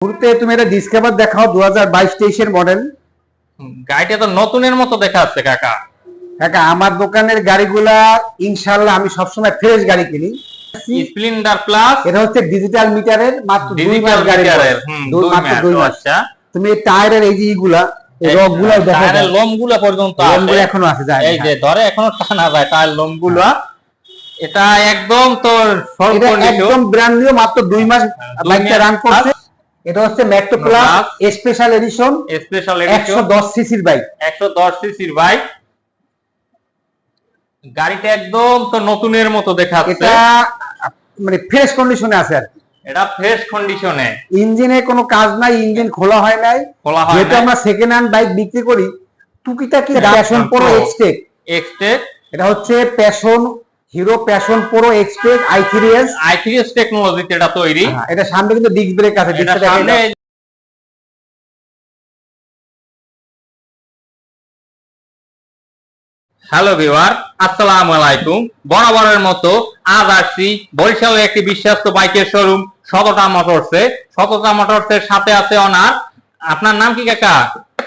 শুরুতে তুমি এটা ডিসকাভার দেখাও দু হাজার বাইশ তেইশের মডেল গাড়িটা তো নতুনের মতো দেখা যাচ্ছে কাকা। কাকা আমার দোকানের গাড়িগুলা ইনশাল্লাহ আমি সবসময় ফ্রেশ গাড়ি কিনি। স্প্লেন্ডার প্লাস এটা হচ্ছে ডিজিটাল মিটারের মাত্র দুই মাস গাড়ি মিটারের হুম দুই দুই মাত্র মাস দুই মাস। আচ্ছা। তুমি টায়ারের এই যে ইগুলা এই রকগুলা দেখা টায়ারের লোমগুলা পর্যন্ত আছে। এখনও আছে যায় এই যে ধরে এখনও টানা যায় টায়ার লোমগুলা। এটা একদম তোর একদম ব্র্যান্ড নিউ মাত্র দুই মাস বাইকটা রান করছে। এটা হচ্ছে Metro plus special edition special edition দশ সিসির বাইক। একশো দশ সিসির বাইক। গাড়িটা একদম তো নতুনের মতো দেখাচ্ছে। এটা মানে ফ্রেশ কন্ডিশনে আছে আর এটা ফ্রেশ কন্ডিশনে ইঞ্জিনে কোনো কাজ নাই ইঞ্জিন খোলা হয় নাই। খোলা হয় যেহেতু আমরা সেকেন্ড হ্যান্ড বাইক বিক্রি করি টুকিটাকি প্যাশন প্রো এক্সটেক এক্সটেক এটা হচ্ছে Passion Hero Passion Pro Xtec i three S i three S টেকনোলজিতে এটা তৈরি। এটা সামনে কিন্তু ডিস্ক ব্রেক আছে সামনে হ্যালো ভিউয়ার আসসালামু আলাইকুম। বরাবরের মতো আজ আসছি বরিশালের একটি বিশ্বস্ত বাইকের শোরুম শতটা মোটরসে শতটা মোটরসের সাথে আছে অনার। আপনার নাম কি কাকা?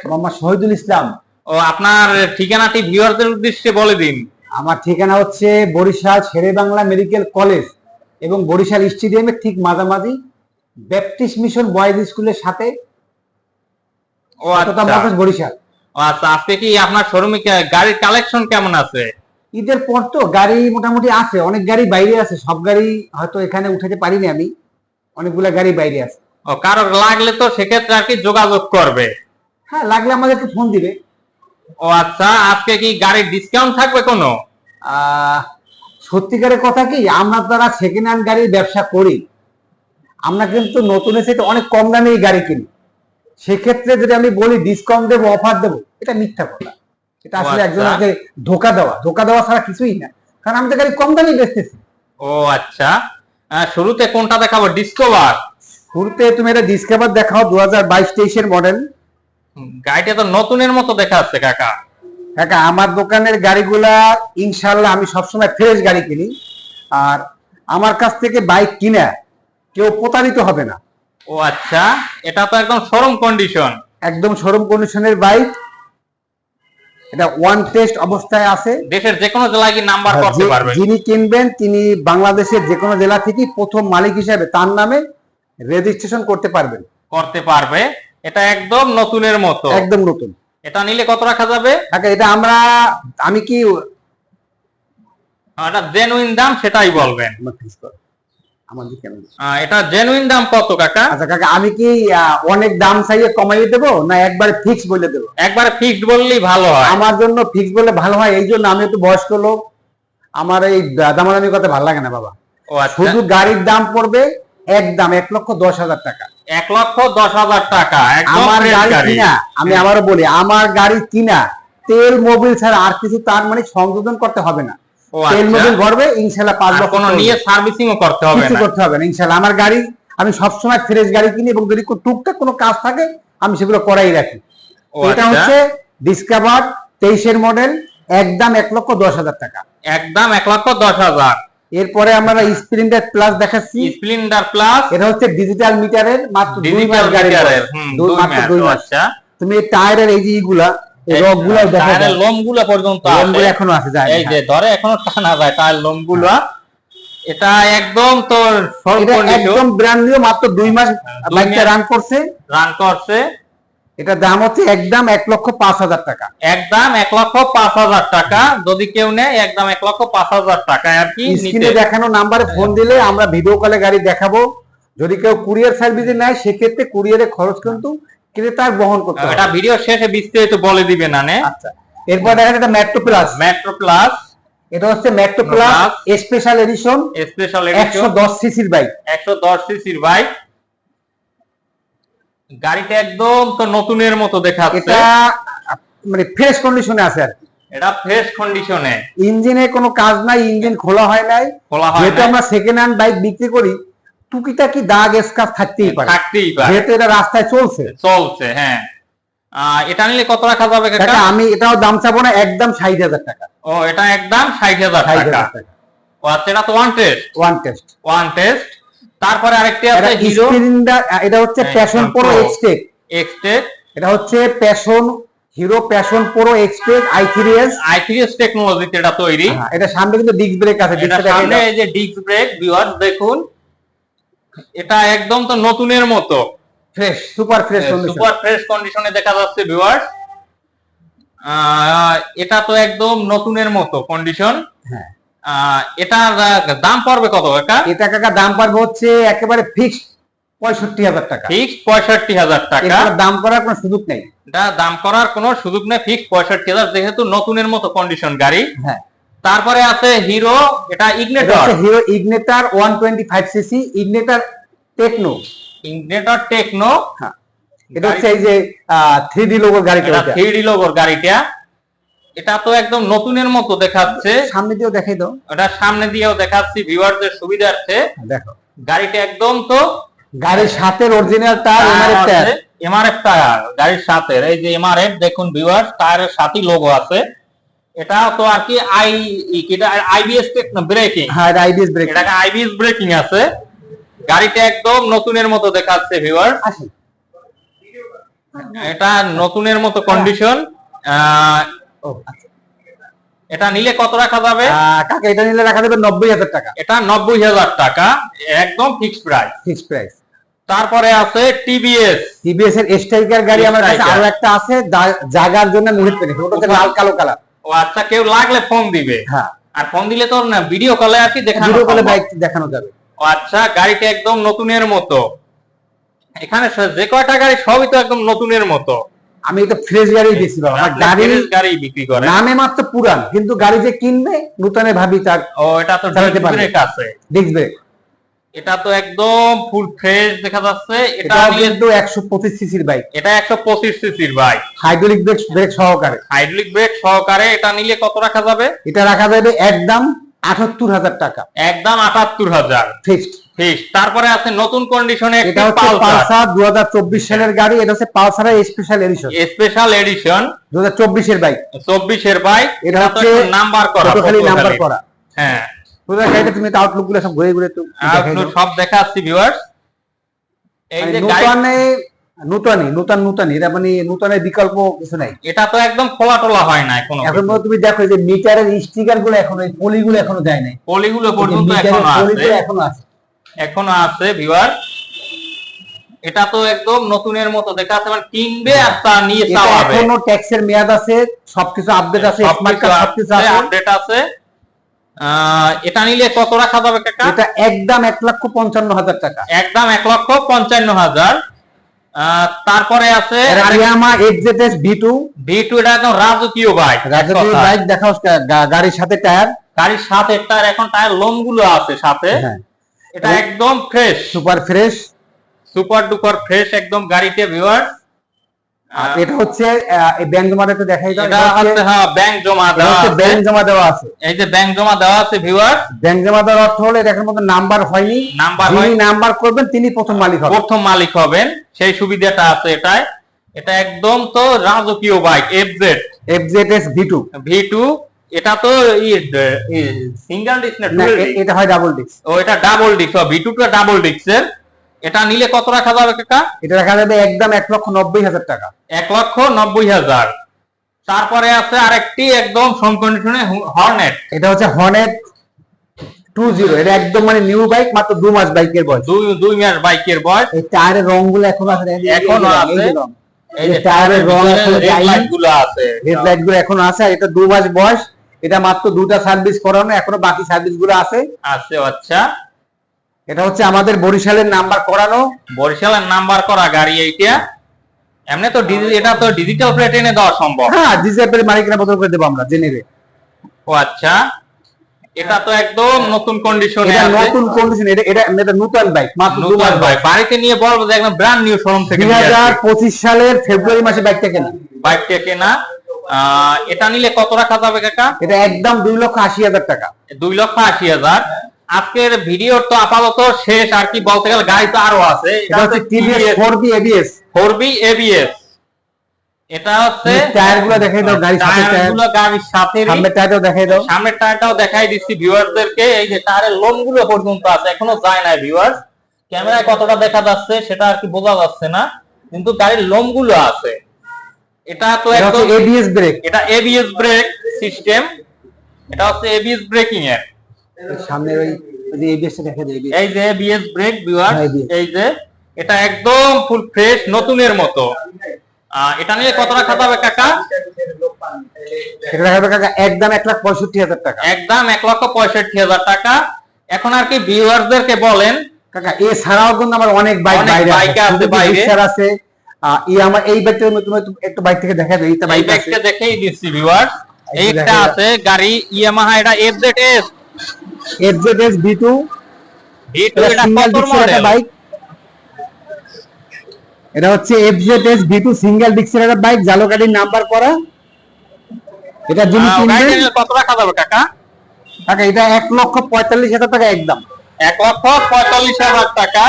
মোহাম্মদ শহীদুল ইসলাম। ও আপনার ঠিকানাটি ভিউয়ারদের উদ্দেশ্যে বলে দিন। আমার ঠিকানা হচ্ছে বরিশাল শেরে বাংলা মেডিকেল কলেজ এবং বরিশাল স্টেডিয়ামের ঠিক মাঝামাঝি ব্যাপটিস্ট মিশন বয়েজ স্কুলের সাথে ও আচ্ছা। বরিশাল। ও আচ্ছা আজকে কি আপনার শোরুমে গাড়ির কালেকশন কেমন আছে? ঈদের পর তো গাড়ি মোটামুটি আছে অনেক গাড়ি বাইরে আছে সব গাড়ি হয়তো এখানে উঠাতে পারিনি আমি অনেকগুলা গাড়ি বাইরে আছে। ও কারও লাগলে তো সেক্ষেত্রে আর কি যোগাযোগ করবে। হ্যাঁ লাগলে আমাদেরকে ফোন দিবে। ও আচ্ছা আজকে কি গাড়ির ডিসকাউন্ট থাকবে কোনো? সত্যিকারের কথা কি আমরা তারা সেকেন্ড হ্যান্ড গাড়ির ব্যবসা করি আমরা কিন্তু নতুন এসে অনেক কম দামে এই গাড়ি কিনি। সেক্ষেত্রে যদি আমি বলি ডিসকাউন্ট দেবো অফার দেবো এটা মিথ্যা কথা। এটা আসলে আচ্ছা। একজনকে ধোকা দেওয়া। ধোকা দেওয়া ছাড়া কিছুই না। কারণ আমি তো গাড়ি কম দামে বেচতেছি। ও আচ্ছা। শুরুতে কোনটা দেখাবো? ডিসকভার শুরুতে তুমি এটা ডিসকাভার দেখাও দু হাজার বাইশ তেইশের মডেল গাড়িটা তো নতুনের মতো দেখা যাচ্ছে কাকা। কাকা আমার দোকানের গাড়িগুলা ইনশাল্লাহ আমি সবসময় ফ্রেশ গাড়ি কিনি। আর আমার কাছ থেকে বাইক কিনা কেউ প্রতারিত হবে না। ও আচ্ছা এটা তো একদম শোরুম কন্ডিশন একদম শোরুম কন্ডিশনের বাইক। এটা ওয়ান টেস্ট অবস্থায় আছে। দেশের যে কোনো জেলায় কি নাম্বার করতে যে- পারবে। যিনি কিনবেন তিনি বাংলাদেশের যে কোনো জেলা থেকে প্রথম মালিক হিসেবে তার নামে রেজিস্ট্রেশন করতে পারবেন। করতে পারবে। এটা একদম নতুনের মতো। একদম নতুন। এটা নিলে কত রাখা যাবে? এটা আমরা আমি কি এটা জেনুইন দাম সেটাই বলবেন। কেন এটা জেনুইন দাম কত কাকা? আচ্ছা কাকা আমি কি অনেক দাম চাইয়ে কমাইয়ে দেবো না একবারে ফিক্স বলে দেবো? একবারে ফিক্সড বললেই ভালো হয়। আমার জন্য ফিক্স বলে ভালো হয় এই জন্য আমি একটু বয়স্ক লোক। আমার এই দামাদামি কথা ভালো লাগে না বাবা। ও আচ্ছা। শুধু গাড়ির দাম পড়বে এক দাম এক লক্ষ দশ হাজার টাকা। এক লক্ষ দশ হাজার টাকা আমার গাড়ি। কিনা আমি আবারও বলি আমার গাড়ি কিনা তেল মোবিল ছাড়া আর কিছু তার মানে সংযোজন করতে হবে না। তেল আচ্ছা। মোবিল ভরবে ইনশাল্লাহ পাঁচ বছর কোনো নিয়ে সার্ভিসিং ও করতে হবে কিছু করতে হবে না ইনশাল্লাহ। আমার গাড়ি আমি সবসময় ফ্রেশ গাড়ি কিনি এবং যদি টুকটাক কোনো কাজ থাকে আমি সেগুলো করাই রাখি। এটা আচ্ছা। হচ্ছে ডিসকাভার তেইশের মডেল একদম এক লক্ষ দশ হাজার টাকা। একদম এক লক্ষ দশ হাজার। এরপরে আমরা স্প্লেন্ডার প্লাস দেখাচ্ছি। স্প্লেন্ডার প্লাস এটা হচ্ছে ডিজিটাল মিটারের মাত্র দুই মাস গাড়ি মিটারের দুই মাস দুই মাস। আচ্ছা। তুমি এই টায়ারের এই যে ইগুলা এই রকগুলো দেখা টায়ারের যায় লোমগুলো পর্যন্ত আছে। এখনও আছে যায় এই যে ধরে এখনও টানা যায় টায়ার লোমগুলো। এটা একদম তোর একদম ব্র্যান্ড নিউ মাত্র দুই মাস বাইকটা রান করছে। রান করছে। এটা দাম হচ্ছে একদম এক লক্ষ পাঁচ হাজার টাকা। একদম এক লক্ষ পাঁচ হাজার টাকা। যদি কেউ নেয় একদম এক লক্ষ পাঁচ হাজার টাকা। আর কি স্ক্রিনে দেখানো নাম্বারে ফোন দিলে আমরা ভিডিও কলে গাড়ি দেখাবো। যদি কেউ কুরিয়ার সার্ভিসে নেয় সেক্ষেত্রে কুরিয়ারের খরচ কিন্তু ক্রেতার বহন করতে হবে। এটা ভিডিও শেষে বিস্তারিত বলে দিবে না নে? আচ্ছা। এরপর দেখা যাচ্ছে মেট্রো প্লাস মেট্রো প্লাস এটা হচ্ছে Metro plus special edition special একশো দশ সিসির বাইক একশো দশ সিসির বাইক গাড়িটা একদম তো নতুনের মতো দেখাচ্ছে। এটা মানে ফ্রেশ কন্ডিশনে আছে আর এটা ফ্রেশ কন্ডিশনে ইঞ্জিনে কোনো কাজ নাই ইঞ্জিন খোলা হয় নাই। খোলা হয় নাই, আমরা সেকেন্ড হ্যান্ড বাইক বিক্রি করি টুকিটাকি দাগ স্কাচ থাকতেই পারে। থাকতেই পারে। যেহেতু এটা রাস্তায় চলছে। চলছে হ্যাঁ। এটা নিলে কত রাখা যাবে কাকা? আমি এটাও দাম চাবো না একদম ষাট হাজার টাকা। ও এটা একদম ষাট হাজার ষাট টাকা হাজার টাকা। ও আচ্ছা এটা তো one test one test one test তারপরে আরেকটি আছে হিরো এটা হচ্ছে হ্যাঁ, প্যাশন প্রো এক্সটেক এক্সটেক এটা হচ্ছে Passion Hero Passion Pro Xtec i three S i three S টেকনোলজিতে এটা তৈরি। এটা সামনে কিন্তু ডিস্ক ব্রেক আছে সামনে এই যে ডিস্ক ব্রেক ভিউয়ার্স দেখুন। এটা একদম তো নতুনের মতো। Fresh super fresh super fresh কন্ডিশনে দেখা যাচ্ছে ভিউয়ার্স এটা তো একদম নতুনের মতো কন্ডিশন হ্যাঁ। এটার দাম পড়বে কত কাকা? এটা কাকা দাম পারবে হচ্ছে একেবারে ফিক্সড পঁয়ষট্টি হাজার টাকা। ফিক্স পঁয়ষট্টি হাজার টাকা। দাম করার কোনো সুযোগ নেই। এটা দাম করার কোনো সুযোগ নেই ফিক্স পঁয়ষট্টি হাজার যেহেতু নতুনের মতো কন্ডিশন গাড়ি। হ্যাঁ। তারপরে আছে হিরো এটা Ignitor Hero Ignitor one twenty five CC Ignitor Techno Ignitor Techno এটা হচ্ছে এই যে থ্রি ডি লোগোর গাড়িটা থ্রি ডি লোগোর গাড়িটা। এটা তো একদম নতুনের মতো দেখাচ্ছে। সামনে দিয়েও দেখাই দাও। ওটা সামনে দিয়েও দেখাচ্ছি ভিউয়ারদের সুবিধার্থে। দেখো। গাড়িটা একদম তো গাড়ির সাথে original tyre MRF tyre MRF tyre গাড়ির সাথে। এই যে এমআরএফ দেখুন ভিউয়ার টায়ারের সাথে লোগো আছে। এটা তো আর কি আই এটা আইবিএস ব্রেকিং হ্যাঁ এটা আইবিএস ব্রেক এটাকে আইবিএস ব্রেকিং আছে। গাড়িটা একদম নতুনের মতো দেখাচ্ছে ভিউয়ার আসি। এটা নতুনের মতো কন্ডিশন ও। আচ্ছা। এটা নিলে কত রাখা যাবে? কাকা এটা নিলে রাখা যাবে নব্বই হাজার টাকা। এটা নব্বই হাজার টাকা একদম ফিক্সড প্রাইস ফিক্স প্রাইস তারপরে আছে টিভিএস টিভিএস এর স্ট্রাইকার গাড়ি আমার কাছে আরও একটা আছে জাগার জন্য মুহিত পেরেছে ওটা হচ্ছে লাল কালো কালার। ও আচ্ছা কেউ লাগলে ফোন দিবে। হ্যাঁ। আর ফোন দিলে তো না ভিডিও কলে আর কি দেখানো ভিডিও কলে বাইক দেখানো যাবে। ও আচ্ছা গাড়িটা একদম নতুনের মতো। এখানে যে কয়টা গাড়ি সবই তো একদম নতুনের মতো। আমি এটা ফ্রেশ গাড়ি দিয়েছি বাবা আমার গাড়ি গাড়ি বিক্রি করে। নামে মাত্র পুরান কিন্তু গাড়ি যে কিনবে নূতনে ভাবি তার ও এটা তো চালাতে আছে। ব্রেক। এটা তো একদম ফুল ফ্রেশ দেখা যাচ্ছে। এটা কিন্তু একশো পঁচিশ সিসির বাইক এটা একশো পঁচিশ সিসির বাইক হাইড্রোলিক ব্রেক ব্রেক সহকারে। হাইড্রোলিক ব্রেক সহকারে এটা নিলে কত রাখা যাবে? এটা রাখা যাবে একদম আটাত্তর হাজার টাকা। একদম আটাত্তর হাজার। ফিক্সড ফিক্স তারপরে আছে নতুন কন্ডিশনে এটা হচ্ছে পালসার। সালের গাড়ি। এটা হচ্ছে পালসারের স্পেশাল এডিশন স্পেশাল এডিশন চব্বিশের বাইক বাইক এটা হচ্ছে নাম্বার করা খালি নাম্বার করা। হ্যাঁ। গাড়িটা তুমি আউটলুকগুলো সব ঘুরে ঘুরে তো দেখাই আপনি দাও। ভিউয়ার্স এই মানে যে গাড়ি নূতনে নূতন নূতনই এটা মানে নূতনের বিকল্প কিছু নাই। এটা তো একদম খোলা টোলা হয় কোনো এখন তুমি দেখো যে মিটারের স্টিকারগুলো এখনও এই পলিগুলো এখনও যায় নাই। পলিগুলো পর্যন্ত মিটারের এখনও আছে। পলিগুলো এখনও আছে। এখনও আছে ভিউয়ার এটা তো একদম নতুনের মতো দেখা আছে মানে কিনবে আর তা নিয়ে চালাবে। এখনও ট্যাক্সের মেয়াদ আছে সবকিছু আপডেট আছে স্মার্ট কার্ড সবকিছু আছে। আপডেট আছে। এটা নিলে কত রাখা যাবে কাকা? এটা একদম এক লক্ষ পঞ্চান্ন হাজার টাকা। একদম এক লক্ষ পঞ্চান্ন হাজার। তারপরে আছে Yamaha FZS V two V two এটা একদম রাজকীয় বাইক রাজনীতি বাইক দেখাও গাড়ির সাথে টায়ার গাড়ির সাথে তার এখন টায়ার লোমগুলো আছে সাথে। হ্যাঁ। এটা একদম fresh super fresh super duper fresh একদম গাড়িতে ভিউয়ার আর এটা হচ্ছে এই ব্যাংক জমাটা একটু দেখাই দাও এটা হচ্ছে হ্যাঁ ব্যাংক জমা দেওয়া আছে। ব্যাংক জমা দেওয়া আছে। এই যে ব্যাংক জমা দেওয়া আছে ভিউয়ার ব্যাংক জমা দেওয়ার অর্থ হলো এটা এখন মতো নাম্বার হয়নি। নাম্বার যিনি হয় নাম্বার করবেন তিনি প্রথম মালিক হবেন। প্রথম মালিক হবেন। সেই সুবিধাটা আছে এটায়। এটা একদম তো রাজকীয় bike FZ FZS V two V two এটা তো সিঙ্গেল ডিস্ক না dual এটা হয় ডাবল ডিস্ক ও এটা ডাবল ডিস্ক ভি টু টা ডাবল ডিস্কের এটা নিলে কত রাখা যাবে কাকা? এটা রাখা যাবে একদম এক লক্ষ নব্বই হাজার টাকা। এক লক্ষ নব্বই হাজার। তারপরে আছে আরেকটি একদম সম কন্ডিশনে হর্নেট এটা হচ্ছে হর্নেট টু জিরো এটা একদম মানে নিউ বাইক মাত্র দু মাস বাইকের বয়স। দুই দুই মাস বাইকের বয়স। এই টায়ারের রংগুলো এখনও আছে এখনও আছে। এই টায়ারের রংগুলো আছে। হেডলাইটগুলো এখনও আছে এটা দু মাস বয়স। এটা মাত্র দুটা সার্ভিস করানো এখনও বাকি সার্ভিসগুলো আছে। আছে আচ্ছা। এটা হচ্ছে আমাদের বরিশালের নাম্বার করানো। বরিশালের নাম্বার করা গাড়ি এইটা। এমনি তো এটা তো ডিজিটাল প্লেট এনে দেওয়া সম্ভব। হ্যাঁ ডিজেবল মালিকের বদল করে দেবো আমরা জেনে ও আচ্ছা। এটা তো একদম নতুন কন্ডিশনে এটা নতুন কন্ডিশন এটা এটা এটা নতুন বাইক মাত্র নতুন ভাই বাড়িতে নিয়ে বলব যে একদম ব্র্যান্ড নিউ শোরুম থেকে দুই হাজার পঁচিশ সালের ফেব্রুয়ারি মাসে বাইকটা কেনা। বাইকটা কেনা। এটা নিলে কত রাখা যাবে কাকা? এটা একদম দুই লক্ষ আশি হাজার টাকা। দুই লক্ষ আশি হাজার। আজকের ভিডিও তো আপাতত শেষ আর কি বলতে গেলে গাড়ি তো আরও আছে। এটা হচ্ছে TVS four B ABS four এটা হচ্ছে টায়ার দেখাই দাও গাড়ির সাথে টায়ার। টায়ার গাড়ির সাথে সামনের টায়ারটাও দেখাই দাও। সামনের টায়ারটাও দেখাই দিচ্ছি ভিউয়ারদেরকে এই যে টায়ারের লোমগুলো পর্যন্ত আছে এখনও যায় না ভিউয়ার ক্যামেরায় কতটা দেখা যাচ্ছে সেটা আর কি বোঝা যাচ্ছে না কিন্তু গাড়ির লোমগুলো আছে। এটা তো একদম এবিএস ব্রেক এটা এবিএস ব্রেক সিস্টেম এটা হচ্ছে এবিএস ব্রেকিং এর। সামনের ওই যে এবিএস দেখা যায় এই যে এবিএস ব্রেক ভিউয়ার এই যে এটা একদম ফুল ফ্রেশ নতুনের মতো। এটা নিয়ে কত টাকা যাবে কাকা? এটা দেখা যাবে কাকা একদম এক লাখ পঁয়ষট্টি হাজার টাকা। একদম এক লক্ষ পঁয়ষট্টি হাজার টাকা। এখন আর কি ভিউয়ারদেরকে বলেন কাকা এছাড়াও কিন্তু আমার অনেক বাইক বাইরে আছে। আছে বাইরে। রিক্সার আছে? এই আমার এই তুমি একটু- বাইক থেকে দেখা এইটা বাইক ব্যাগটা দেখেই দিচ্ছি ভিউয়ার এই যে এইটা আছে গাড়ি ইয়ামাহা এটা FZ S FZS B two এটা এটা কত মডেল বাইক এটা হচ্ছে এফজেডএস বি টু সিঙ্গেল ডিক্সের একটা বাইক জালো গাড়ির নাম্বার করা। এটা যিনি কিনবেন কত টাকা যাবে কাকা? কাকা এটা এক লক্ষ পঁয়তাল্লিশ হাজার টাকা একদম। এক লক্ষ পঁয়তাল্লিশ হাজার টাকা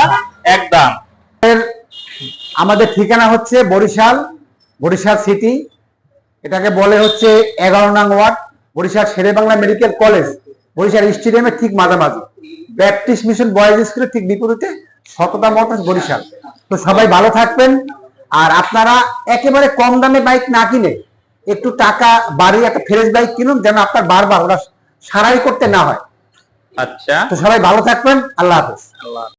একদম। আমাদের ঠিকানা হচ্ছে বরিশাল বরিশাল সিটি। এটাকে বলে হচ্ছে এগারো নং ward Barishal Sher-e Bangla medical college Barishal স্টেডিয়ামের ঠিক মাঝামাঝি। ব্যাপটিস্ট মিশন বয়েজ স্কুলের ঠিক বিপরীতে সততা মোটরস বরিশাল। তো সবাই ভালো থাকবেন। আর আপনারা একেবারে কম দামে বাইক না কিনে একটু টাকা বাড়িয়ে একটা ফ্রেশ বাইক কিনুন যেন আপনার বারবার ওরা সারাই করতে না হয়। আচ্ছা। তো সবাই ভালো থাকবেন। আল্লাহ হাফেজ। আল্লাহ